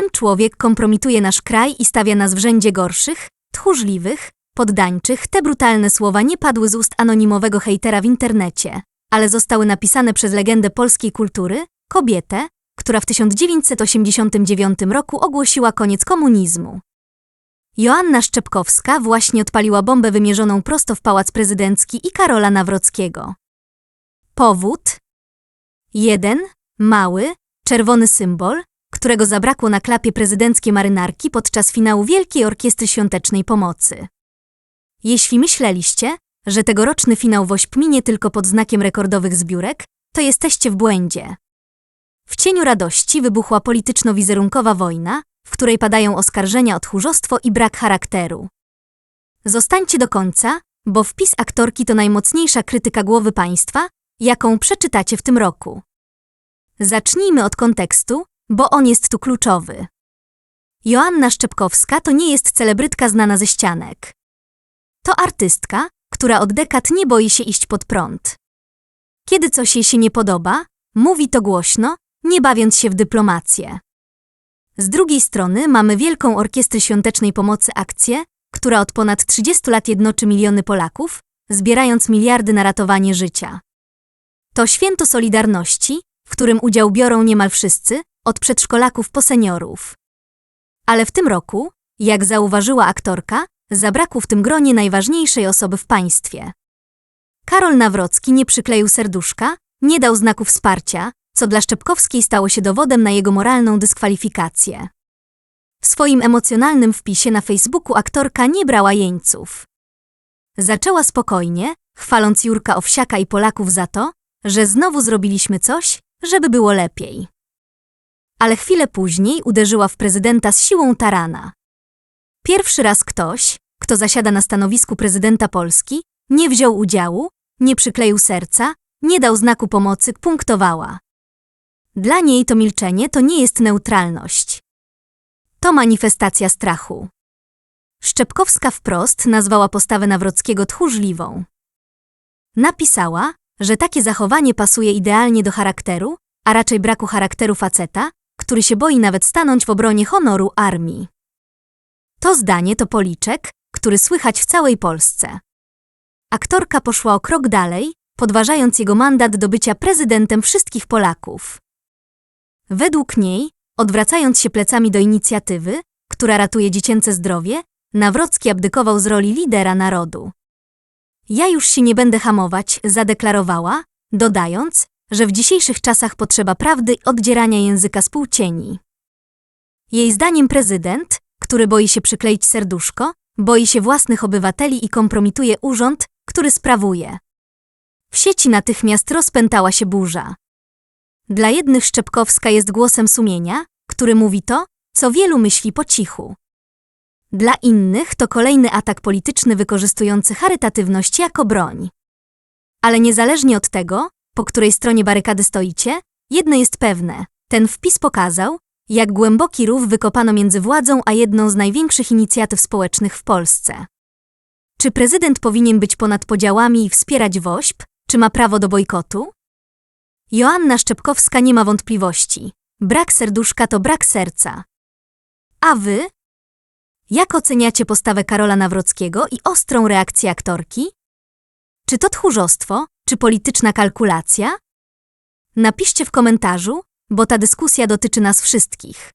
Ten człowiek kompromituje nasz kraj i stawia nas w rzędzie gorszych, tchórzliwych, poddańczych. Te brutalne słowa nie padły z ust anonimowego hejtera w internecie, ale zostały napisane przez legendę polskiej kultury, kobietę, która w 1989 roku ogłosiła koniec komunizmu. Joanna Szczepkowska właśnie odpaliła bombę wymierzoną prosto w Pałac Prezydencki i Karola Nawrockiego. Powód? Jeden, mały, czerwony symbol, którego zabrakło na klapie prezydenckiej marynarki podczas finału Wielkiej Orkiestry Świątecznej Pomocy. Jeśli myśleliście, że tegoroczny finał WOŚP minie tylko pod znakiem rekordowych zbiórek, to jesteście w błędzie. W cieniu radości wybuchła polityczno-wizerunkowa wojna, w której padają oskarżenia o tchórzostwo i brak charakteru. Zostańcie do końca, bo wpis aktorki to najmocniejsza krytyka głowy państwa, jaką przeczytacie w tym roku. Zacznijmy od kontekstu, bo on jest tu kluczowy. Joanna Szczepkowska to nie jest celebrytka znana ze ścianek. To artystka, która od dekad nie boi się iść pod prąd. Kiedy coś jej się nie podoba, mówi to głośno, nie bawiąc się w dyplomację. Z drugiej strony mamy Wielką Orkiestrę Świątecznej Pomocy akcję, która od ponad 30 lat jednoczy miliony Polaków, zbierając miliardy na ratowanie życia. To święto Solidarności, w którym udział biorą niemal wszyscy, od przedszkolaków po seniorów. Ale w tym roku, jak zauważyła aktorka, zabrakło w tym gronie najważniejszej osoby w państwie. Karol Nawrocki nie przykleił serduszka, nie dał znaku wsparcia, co dla Szczepkowskiej stało się dowodem na jego moralną dyskwalifikację. W swoim emocjonalnym wpisie na Facebooku aktorka nie brała jeńców. Zaczęła spokojnie, chwaląc Jurka Owsiaka i Polaków za to, że znowu zrobiliśmy coś, żeby było lepiej. Ale chwilę później uderzyła w prezydenta z siłą tarana. Pierwszy raz ktoś, kto zasiada na stanowisku prezydenta Polski, nie wziął udziału, nie przykleił serca, nie dał znaku pomocy, punktowała. Dla niej to milczenie to nie jest neutralność. To manifestacja strachu. Szczepkowska wprost nazwała postawę Nawrockiego tchórzliwą. Napisała, że takie zachowanie pasuje idealnie do charakteru, a raczej braku charakteru faceta, który się boi nawet stanąć w obronie honoru armii. To zdanie to policzek, który słychać w całej Polsce. Aktorka poszła o krok dalej, podważając jego mandat do bycia prezydentem wszystkich Polaków. Według niej, odwracając się plecami do inicjatywy, która ratuje dziecięce zdrowie, Nawrocki abdykował z roli lidera narodu. Ja już się nie będę hamować, zadeklarowała, dodając, że w dzisiejszych czasach potrzeba prawdy oddzierania języka z płcieni. Jej zdaniem prezydent, który boi się przykleić serduszko, boi się własnych obywateli i kompromituje urząd, który sprawuje. W sieci natychmiast rozpętała się burza. Dla jednych Szczepkowska jest głosem sumienia, który mówi to, co wielu myśli po cichu. Dla innych to kolejny atak polityczny wykorzystujący charytatywność jako broń. Ale niezależnie od tego, po której stronie barykady stoicie, jedno jest pewne. Ten wpis pokazał, jak głęboki rów wykopano między władzą a jedną z największych inicjatyw społecznych w Polsce. Czy prezydent powinien być ponad podziałami i wspierać WOŚP, czy ma prawo do bojkotu? Joanna Szczepkowska nie ma wątpliwości. Brak serduszka to brak serca. A wy? Jak oceniacie postawę Karola Nawrockiego i ostrą reakcję aktorki? Czy to tchórzostwo, czy polityczna kalkulacja? Napiszcie w komentarzu, bo ta dyskusja dotyczy nas wszystkich.